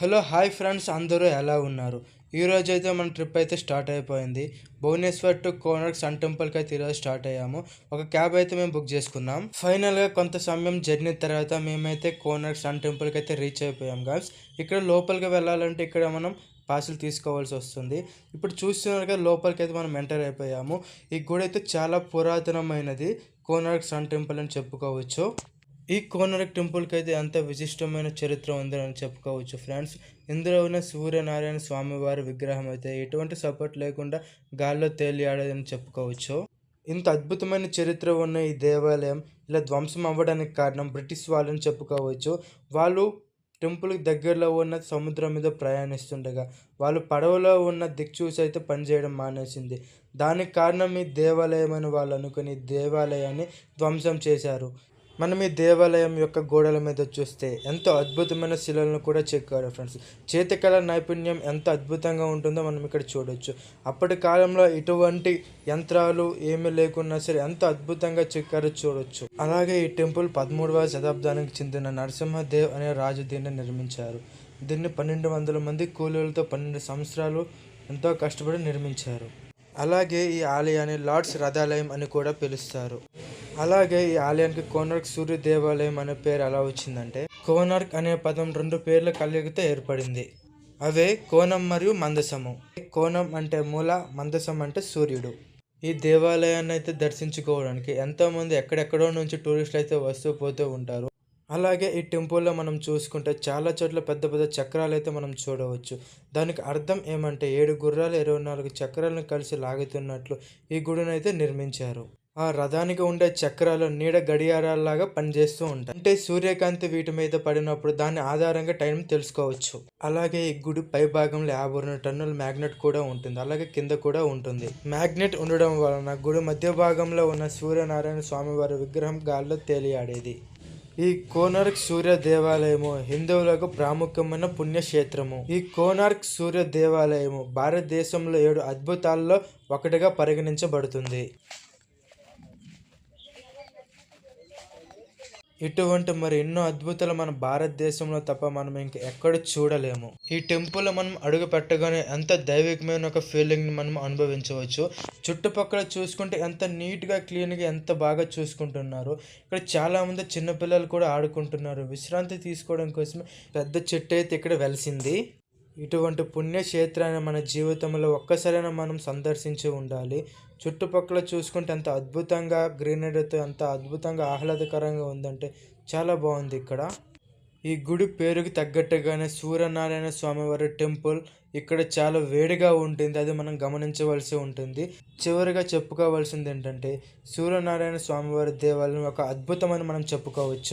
Hello hi friends అందరూ ఎలా ఉన్నారు? ఈరోజు అయితే మన ట్రిప్ అయితే స్టార్ట్ అయిపోయింది. భువనేశ్వర్ టు కోనర్క్ సన్ టెంపుల్కి అయితే ఈరోజు స్టార్ట్ అయ్యాము. ఒక క్యాబ్ అయితే మేము బుక్ చేసుకున్నాం. ఫైనల్గా కొంత సమయం జర్నీ తర్వాత మేమైతే కోనర్క్ సన్ టెంపుల్కి అయితే రీచ్ అయిపోయాం గాయస్. ఇక్కడ లోపలికి వెళ్ళాలంటే ఇక్కడ మనం పాసులు తీసుకోవాల్సి వస్తుంది. ఇప్పుడు చూస్తున్నట్టుగా లోపలికి అయితే మనం ఎంటర్ అయిపోయాము. ఈ గుడి అయితే చాలా పురాతనమైనది. కోనార్క్ సన్ టెంపుల్ అని చెప్పుకోవచ్చు. ఈ కోనరక్ టెంపుల్కి అయితే అంత విశిష్టమైన చరిత్ర ఉందని చెప్పుకోవచ్చు ఫ్రెండ్స్. ఇందులో ఉన్న సూర్యనారాయణ స్వామివారి విగ్రహం అయితే ఎటువంటి సపోర్ట్ లేకుండా గాల్లో తేలియాడదని చెప్పుకోవచ్చు. ఇంత అద్భుతమైన చరిత్ర ఉన్న ఈ దేవాలయం ఇలా ధ్వంసం అవ్వడానికి కారణం బ్రిటిష్ వాళ్ళని చెప్పుకోవచ్చు. వాళ్ళు టెంపుల్కి దగ్గరలో ఉన్న సముద్రం మీద ప్రయాణిస్తుండగా వాళ్ళు పడవలో ఉన్న దిక్చూసి అయితే పనిచేయడం మానేసింది. దానికి కారణం ఈ దేవాలయం అని వాళ్ళు అనుకుని దేవాలయాన్ని ధ్వంసం చేశారు. మనం ఈ దేవాలయం యొక్క గోడల మీద చూస్తే ఎంతో అద్భుతమైన శిలలను కూడా చెక్కారు ఫ్రెండ్స్. చేతికళ నైపుణ్యం ఎంత అద్భుతంగా ఉంటుందో మనం ఇక్కడ చూడొచ్చు. అప్పటి కాలంలో ఇటువంటి యంత్రాలు ఏమీ లేకున్నా సరే ఎంత అద్భుతంగా చెక్కారో చూడొచ్చు. అలాగే ఈ టెంపుల్ పదమూడవ శతాబ్దానికి చెందిన నరసింహదేవ్ అనే రాజు దీన్ని నిర్మించారు. దీన్ని పన్నెండు వందల మంది కూలీలతో పన్నెండు సంవత్సరాలు ఎంతో కష్టపడి నిర్మించారు. అలాగే ఈ ఆలయాన్ని లార్డ్స్ రథాలయం అని కూడా పిలుస్తారు. అలాగే ఈ ఆలయానికి కోనార్క్ సూర్య దేవాలయం అనే పేరు ఎలా వచ్చిందంటే కోనార్క్ అనే పదం రెండు పేర్ల కలయికతో ఏర్పడింది. అవే కోణం మరియు మందసము. కోణం అంటే మూల మందసం అంటే సూర్యుడు. ఈ దేవాలయాన్ని అయితే దర్శించుకోవడానికి ఎంతోమంది ఎక్కడెక్కడో నుంచి టూరిస్టులు అయితే వస్తూ పోతూ ఉంటారు. అలాగే ఈ టెంపుల్లో మనం చూసుకుంటే చాలా చోట్ల పెద్ద పెద్ద చక్రాలు అయితే మనం చూడవచ్చు. దానికి అర్థం ఏమంటే ఏడు గుర్రాలు ఇరవై నాలుగు చక్రాలను కలిసి లాగుతున్నట్లు ఈ గుడిని అయితే నిర్మించారు. ఆ రథానికి ఉండే చక్రాలు నీడ గడియారాల్లాగా పనిచేస్తూ ఉంటాయి. అంటే సూర్యకాంతి వీటి మీద పడినప్పుడు దాని ఆధారంగా టైం తెలుసుకోవచ్చు. అలాగే ఈ గుడి పై భాగంలో యాభై రెండు టన్నుల మ్యాగ్నెట్ కూడా ఉంటుంది. అలాగే కింద కూడా ఉంటుంది. మ్యాగ్నెట్ ఉండడం వలన గుడి మధ్య భాగంలో ఉన్న సూర్యనారాయణ స్వామి వారి విగ్రహం గాల్లో తేలియాడేది. ఈ కోనార్క్ సూర్య దేవాలయము హిందువులకు ప్రాముఖ్యమైన పుణ్యక్షేత్రము. ఈ కోనార్క్ సూర్య దేవాలయము భారతదేశంలో ఏడు అద్భుతాల్లో ఒకటిగా పరిగణించబడుతుంది. ఇటువంటి మరి ఎన్నో అద్భుతాలు మన భారతదేశంలో తప్ప మనం ఇంక ఎక్కడ చూడలేము. ఈ టెంపుల్ మనం అడుగు పెట్టగానే ఎంత దైవికమైన ఒక ఫీలింగ్ని మనం అనుభవించవచ్చు. చుట్టుపక్కల చూసుకుంటే ఎంత నీట్గా క్లీన్గా ఎంత బాగా చూసుకుంటున్నారు. ఇక్కడ చాలామంది చిన్నపిల్లలు కూడా ఆడుకుంటున్నారు. విశ్రాంతి తీసుకోవడం కోసమే పెద్ద చెట్టు అయితే ఇక్కడ వెలిసింది. ఇటువంటి పుణ్యక్షేత్రాన్ని మన జీవితంలో ఒక్కసారైనా మనం సందర్శించి ఉండాలి. చుట్టుపక్కల చూసుకుంటే ఎంత అద్భుతంగా గ్రీనరీతో ఎంత అద్భుతంగా ఆహ్లాదకరంగా ఉందంటే చాలా బాగుంది ఇక్కడ. ఈ గుడి పేరుకి తగ్గట్టుగానే సూర్యనారాయణ స్వామివారి టెంపుల్ ఇక్కడ చాలా వేడిగా ఉంటుంది. అది మనం గమనించవలసి ఉంటుంది. చివరిగా చెప్పుకోవాల్సింది ఏంటంటే సూర్యనారాయణ స్వామివారి దేవాలయం ఒక అద్భుతమని మనం చెప్పుకోవచ్చు.